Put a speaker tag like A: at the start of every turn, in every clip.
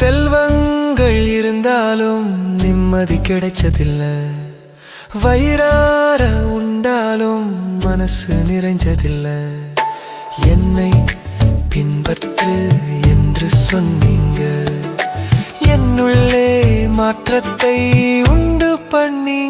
A: செல்வங்கள் இருந்தாலும் நிம்மதி கிடைச்சதில்லை. வயிறார உண்டாலும் மனசு நிறைஞ்சதில்லை. என்னை பின்பற்று என்று சொன்னீங்க. என்னுள்ளே மாற்றத்தை உண்டு பண்ணீங்க.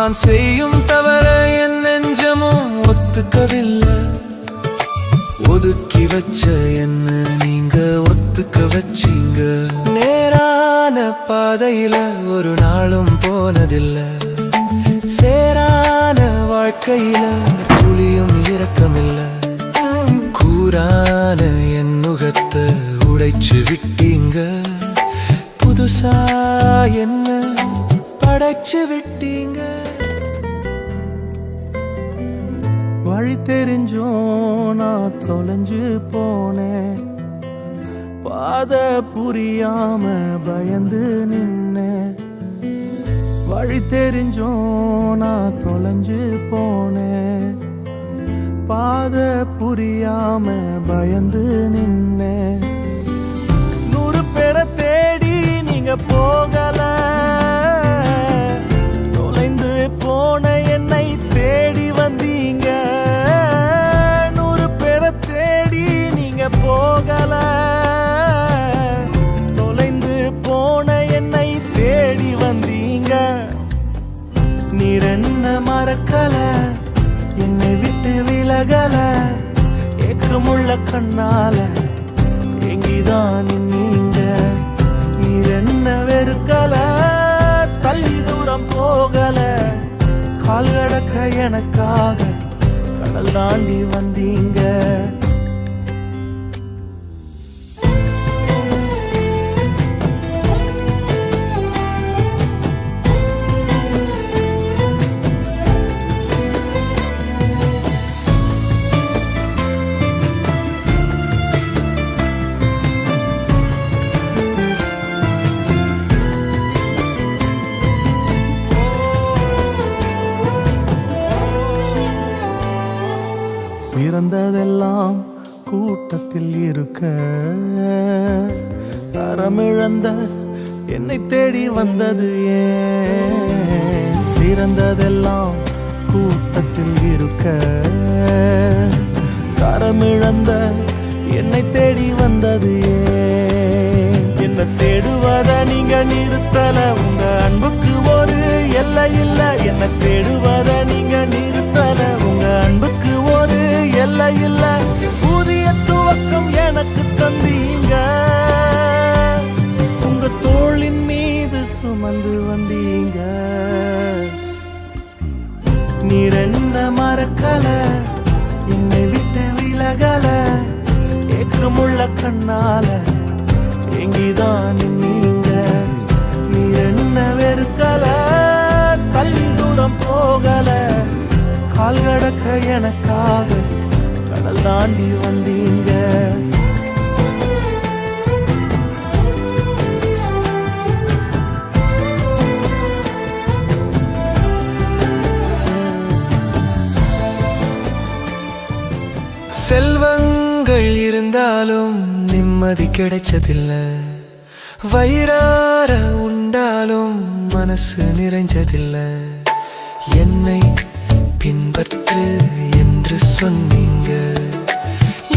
A: நான் செய்யும் தவற என் நெஞ்சமும் ஒத்துக்கவில்லை. ஒதுக்கி வச்ச என்ன நீங்க ஒத்துக்க வச்சீங்க? நேரான பாதையில ஒரு நாளும் போனதில்லை. சேரான வாழ்க்கையில துளியும் இரக்கமில்ல. கூறான என் முகத்தை உடைச்சு விட்டீங்க. புதுசா என்ன படைச்சு விட்டீங்க?
B: வழி தெரிஞ்சும் நான் தொலைஞ்சு போனேன். பாத புரியாம பயந்து நின்னேன். வழி தெரிஞ்சும் நான் தொலைஞ்சு போனேன். பாத புரியாம பயந்து நின்னேன். நூறு பேரை தேடி நீங்க போக போகல. தொலைந்து போன என்னை தேடி வந்தீங்க. நீர் என்ன மறக்கல என்னை விட்டு விலகல. ஏக்கமுள்ள கண்ணால எங்கிதான் நீங்க. நீர் என்ன வெறுக்கல தள்ளி தூரம் போகல. கால் கடக்க எனக்காக கடல் தாண்டி வந்தீங்க. மறந்ததெல்லாம் கூட்டத்தில் இருக்க. அறமிழந்த என்னை தேடி வந்தது ஏன்? சிறந்ததெல்லாம் கூட்டத்தில் இருக்க. தரமிழந்த என்னை தேடி வந்தது ஏன்? என்ன தேடுவத நீங்க நிறுத்தல. உங்க அன்புக்கு ஒரு எல்லை இல்லை. என்ன தேடுவத நீங்க நிறுத்தல. உங்க அன்பு எல்லை இல்ல புதிய துவக்கம் எனக்கு தந்தீங்க. உங்க தோளின் மீது சுமந்து வந்தீங்க. நீர் என்ன மறக்கல என்னை விட்டு விலகல. ஏக்கமுள்ள கண்ணால எங்கிதான் நீங்க. நீர் என்ன வெறுக்கல தள்ளி தூரம் போகல. கால் கடக்க எனக்காக கடல் தாண்டி வந்தீங்க.
A: செல்வங்கள் இருந்தாலும் நிம்மதி கிடைச்சதில்லை. வயிறார உண்டாலும் மனசு நிறைஞ்சதில்லை. என்னை பின்பற்று என்று சொன்னீங்க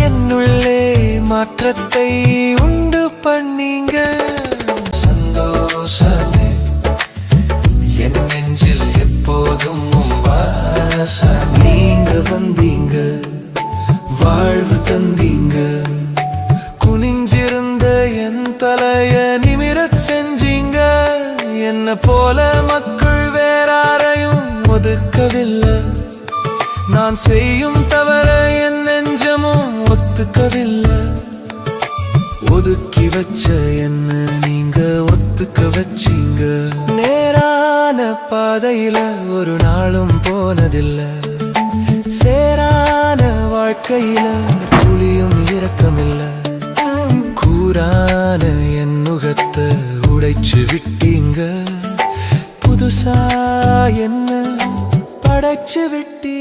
A: என்னுள்ளே மாற்றத்தை உண்டு பண்ணீங்க. சந்தோஷமே என் நெஞ்சில் எப்போதும் வாசம். நீங்க வந்தீங்க வாழ்வு தந்தீங்க. குனிஞ்சிருந்த என் தலைய நிமிரச் செஞ்சீங்க. என்ன போல மக்கள் வேறாரையும் ஒதுக்கவில்லை. நான் செய்யும் தவற என் நெஞ்சமும் ஒத்துக்கவில்லை ஒதுக்கி வச்ச என்ன நீங்க ஒத்துக்க வச்சீங்க? நேரான பாதையில ஒரு நாளும் போனதில்ல. வாழ்க்கையில துளியும் இரக்கமில்ல. கூறான என் முகத்தை உடைச்சு விட்டீங்க. புதுசா என்ன படைச்சு விட்டீங்க